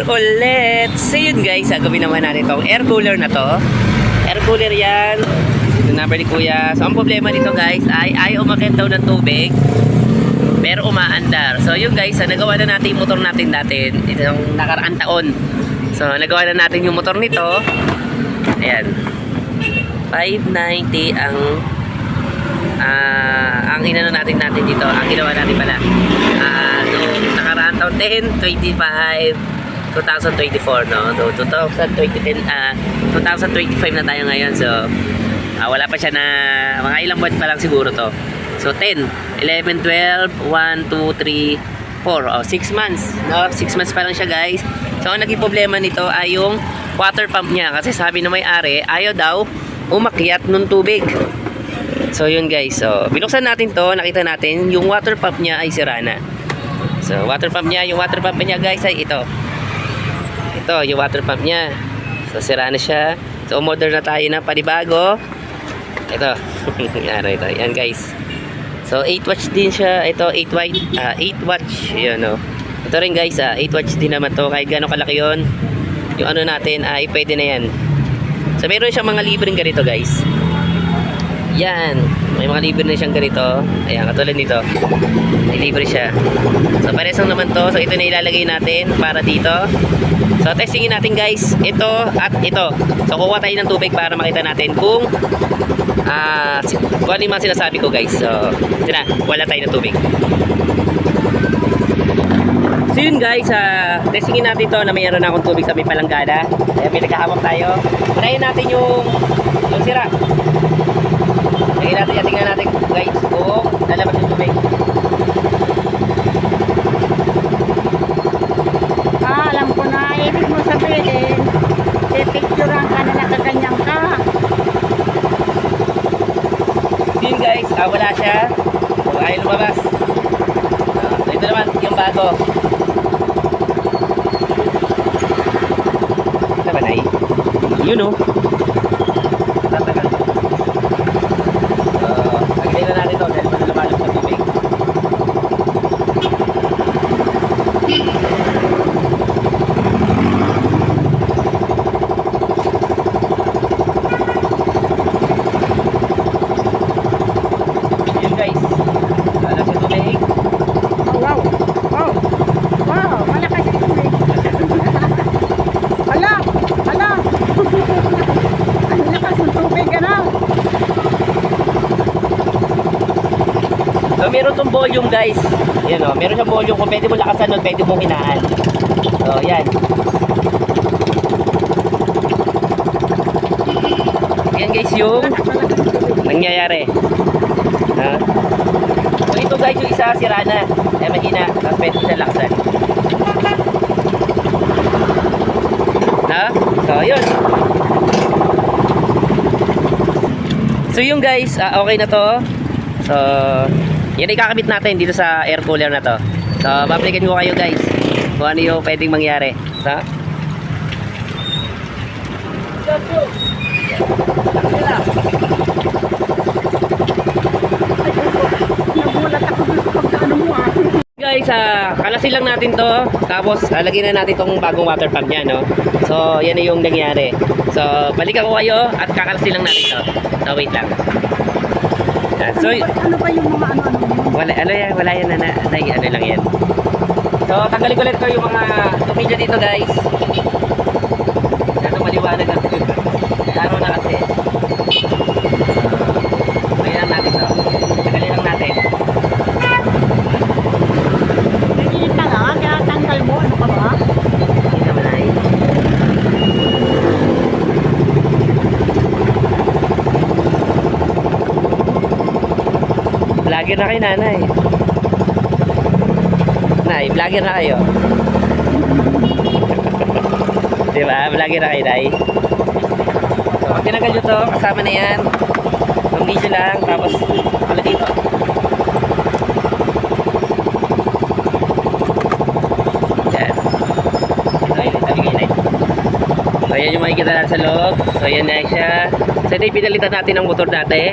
Here ulit. So yun guys, gagawin naman natin itong air cooler na to. Air cooler yan. Ito number ni Kuya. So ang problema nito guys ay ay umakit daw ng tubig. Pero umaandar. So yun guys, ah, nagawa na natin yung motor natin dati. Itong nakaraang taon. So nagawa na natin yung motor nito. Ayan. 590 ang ah ang inano natin natin dito, ang ginawa natin pala. Ah, noong nakaraan taon 10, 25, 2024 no. So 2020 ah 2025 na tayo ngayon. So ah, wala pa siya na mga ilang buwan pa lang siguro to. So 10, 11, 12, 1, 2, 3, 4. Oh, 6 months. No, 6 months pa lang siya, guys. So ang naging problema nito ay yung water pump niya kasi sabi ng may-ari, ayaw daw umakyat ng tubig. So yun guys, so binuksan natin to, nakita natin yung water pump niya ay sira na. So water pump niya, yung water pump niya guys ay ito. Ito, yung water pump niya. So sira na siya. So umorder na tayo ng panibago. Ito. Yan ito. Yan guys. So 8 watts din siya. Ito 8 watt, ah 8 watts. Yun no. Ito rin guys, ah 8 watts din naman to. Kahit gano'ng kalaki yun. Yung ano natin, ay pwede na yan. So meron siyang mga libreng ganito guys. Yan. May mga libre na siyang ganito. Ayan, katulad nito. May libre siya. So, pares naman to. So, ito na ilalagay natin para dito. So, testingin natin guys. Ito at ito. So, kuha tayo ng tubig para makita natin kung ah, si- kung ano yung mga sinasabi ko guys. So, ito na. Wala tayo ng tubig. So, yun guys. ah, testingin natin to na mayroon na akong tubig sa may palanggana. Kaya may nagkahawak tayo. Unahin natin yung yung sira. Tingnan natin, tingnan natin guys kung lalabas yung tubig. Ah, alam ko na. Ibig mo sabihin, pipicturean ka na nakaganyan ka. Yun guys, ah, wala siya. So, ayaw lumabas. Ah, so ito naman, yung bago. Ito ba, Nay? Yun oh. Tatagal. So, lagyan na natin ito dahil pag lumalabas sa tubig. Yun guys. Lalabas sa tubig. Oh, wow. Wow. Wow, malakas yung tubig. Hala, hala. Ang lakas ng tubig, ano? So, meron tong volume guys. Yan o, meron siyang volume. Kung pwede mo lakasan nun, pwede mo hinaan. So, yan. Yan guys yung nangyayari. Ha? So, ito guys yung isa sira na. Eh, mahina. Tapos pwede siya lakasan. Ha? So, yun. So, yung guys, ah, okay na to. So, yan ikakabit natin dito sa air cooler na to. So, pabrikan ko kayo guys kung ano yung pwedeng mangyari. So, ako. Guys, ah, kalasin lang natin to. Tapos, lagyan na natin tong bagong water pump niya, no? So, yan yung nangyari. So, balikan ko kayo at kakalasin lang natin to. So, wait lang. Ah, so, Ano ba yung mga ano-ano wala, ano yan, wala yan na, na, na ano lang yan. So, tanggalin ko ulit ko yung mga tumidyo dito, guys. Ito maliwanag na. Araw na kasi. Uh, ayan lang natin to. Tanggalin lang natin. Nagigit na lang, kaya tanggal mo, ano ka ba? Hindi naman ay. Vlogger na kayo, nanay. Nay, vlogger na kayo. Di ba? Vlogger na kayo, nay. So, pag tinagal nyo to, kasama na yan. Ang video lang, tapos pala dito. Yan. So, yun, tabi kayo, nay. So, yan yung makikita natin sa loob. So, yan na siya. So, ito natin ng motor dati.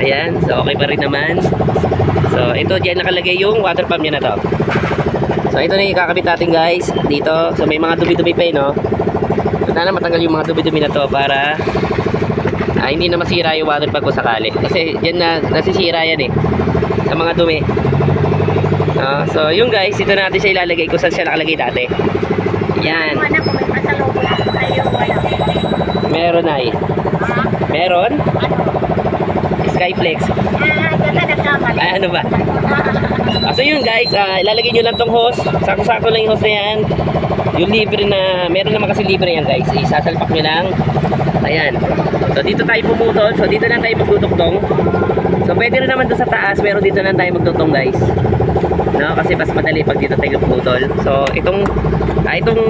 Ayan. So, okay pa rin naman. So, ito dyan nakalagay yung water pump niya na to. So ito na yung kakabit natin guys dito. So may mga dumi-dumi pa eh no. So, sana matanggal yung mga dumi-dumi na to para ah, hindi na masira yung water pag kung sakali. Kasi yan na nasisira yan eh. Sa mga dumi. Ah, so yung guys, dito natin siya ilalagay kung saan siya nakalagay dati. Yan. Ano. Meron ay. Meron? Ano? Skyflex. Ah, dyan ka nagkamali. Ay, ano ba? Ah, so yun guys, ah, ilalagay nyo lang tong hose. Sakto-sakto lang yung hose na yan. Yung libre na, meron naman kasi libre yan guys. Isasalpak nyo lang. Ayan. So dito tayo pumutol. So dito lang tayo magtutuktong. So pwede rin naman doon sa taas, pero dito lang tayo magtutuktong guys. No, kasi mas madali pag dito tayo pumutol. So itong, ah, itong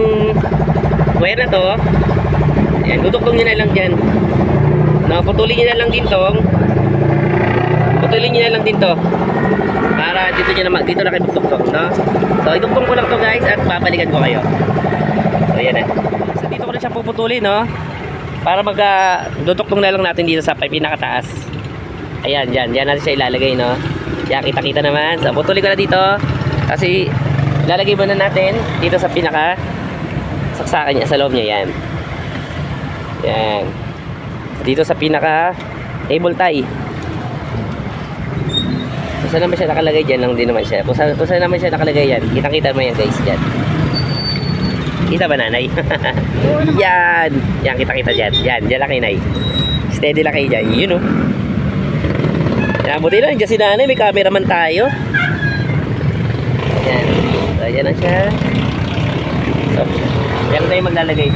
wire na to, ayan, tutuktong nyo na lang dyan. No, putulin nyo na lang din tong putulin nyo na lang din to. Para dito nyo na dito na kayo magtuktok no? So iduktong ko lang to guys at babalikan ko kayo. So yan na so dito ko na siya puputulin no? Para mag uh, na lang natin dito sa pinakataas. Ayan dyan. Dyan natin siya ilalagay no? Yan kita kita naman. So putulin ko na dito. Kasi ilalagay muna natin dito sa pinaka saksakan niya sa loob niya yan. Yan. Dito sa pinaka table tie saan naman siya nakalagay dyan lang din naman siya. Kung saan, kung saan naman siya nakalagay yan, kitang-kita mo yan guys dyan. Kita ba nanay? yan! Yan, kita-kita dyan. Yan, dyan lang kayo nay. Steady lang kayo dyan. Yun oh. Yan, buti lang. Dyan si nanay, may cameraman tayo. Yan. So, yan na siya. So, yan tayo maglalagay.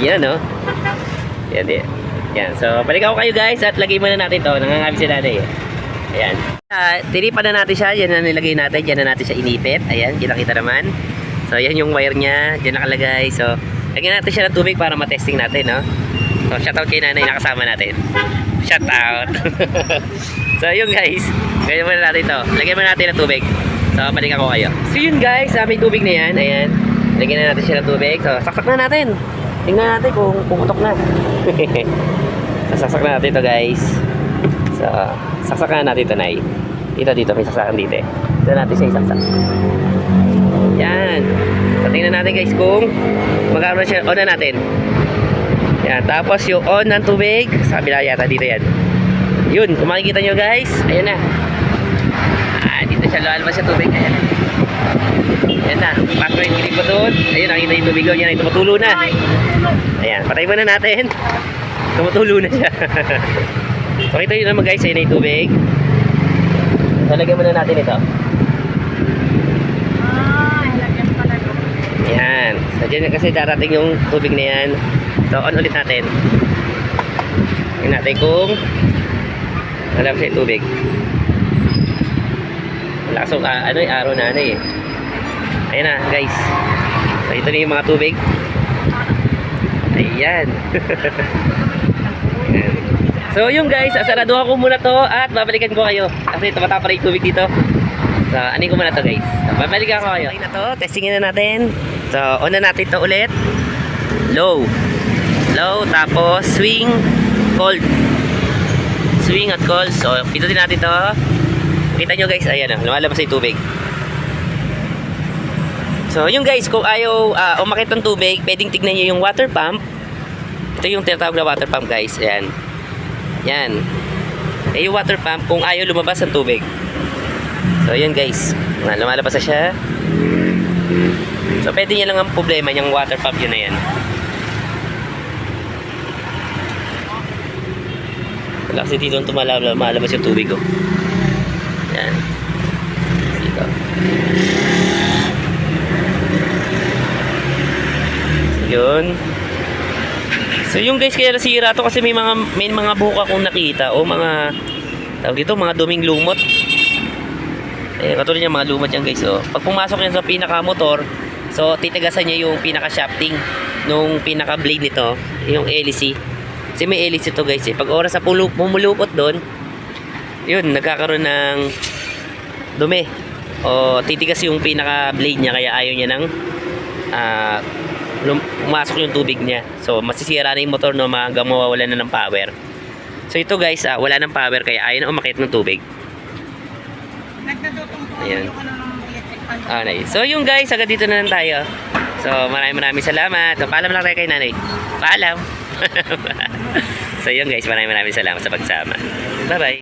Yan no? Yan din yan so balik ako kayo guys at lagay muna natin to. Nangangabi si nanay eh. ayan. Uh, tinipan na natin siya. Yan na nilagay natin. Yan na natin siya inipit. Ayan kita kita naman. So yan yung wire niya. Dyan nakalagay. So lagyan natin siya ng tubig para matesting natin no? So shout out kay nanay. Nakasama natin. Shout out so yun guys. Ganyan muna natin to. Lagyan muna natin ng tubig. So balik ako kayo. So yun guys uh, may tubig na yan. Ayan Lagyan na natin siya ng tubig. So, saksak na natin. Tingnan natin kung pumutok na. Sasaksak na natin ito guys. So, saksak na natin ito, Nay. Dito, dito. May saksakan dito eh. Dito natin siya isaksak. Yan. So, tingnan natin guys kung magkano na siya. On na natin. Yan. Tapos yung on ng tubig. Sabi na yata dito yan. Yun. Kung makikita nyo guys. Ayan na. Ah, dito siya lalabas yung tubig. Ayan. Ayan na, pasok yung kilig ko doon. Ayun, nakita yung tubig doon. Yan, tumutulo na. Ayan, patay muna natin. Tumutulo na siya. so, ito yun naman guys, ayun na yung tubig. Talagyan muna natin ito. Ah. Ayan. So, dyan kasi darating yung tubig na yan. So, on ulit natin. Tingnan natin kung alam siya yung tubig. Lakas ng ano, eh, araw na ano eh. Ayan na, guys. So, ito na yung mga tubig. Ayan. Ayan. So, yung guys, asaraduhan ko muna to at babalikan ko kayo. Kasi tumatapa na yung tubig dito. So, anin ko muna to guys. So, babalikan ko kayo. Okay na to, testingin na natin. So, on na natin to ulit. Low. Low, tapos swing, cold. Swing at cold. So, pindutin natin to. Kita nyo guys, ayan na, lumalabas na yung tubig. So, yung guys, kung ayaw ah, umakit ng tubig, pwedeng tignan nyo yung water pump. Ito yung tinatawag na water pump guys. Ayan. Yan. Eh, yung water pump, kung ayaw lumabas ng tubig. So, yun guys. Lumalabas na siya. So, pwede niya lang ang problema, yung water pump yun na yan. Wala kasi dito ang tumalabas, yung tubig ko. Yan. Dito. Yun. So yung guys kaya nasira to kasi may mga may mga buhok akong nakita o mga tawag dito mga duming lumot. Eh katulad niya mga lumot yan guys. So pag pumasok yan sa pinaka motor, so titigasan niya yung pinaka shafting nung pinaka blade nito, yung hélice. Kasi may hélice to guys eh. Pag oras sa pumulupot doon, yun nagkakaroon ng dumi. O titigas yung pinaka blade niya kaya ayaw niya ng lum- pumasok yung tubig niya. So, masisira na yung motor no, hanggang mawawalan na ng power. So, ito guys, ah, wala ng power kaya ayaw na umakit ng tubig. Ayan. Ah, nice. So, yung guys, agad dito na lang tayo. So, maraming maraming salamat. So, paalam lang tayo kay nanay. Paalam. so, yun guys, maraming maraming salamat sa pagsama. Bye-bye.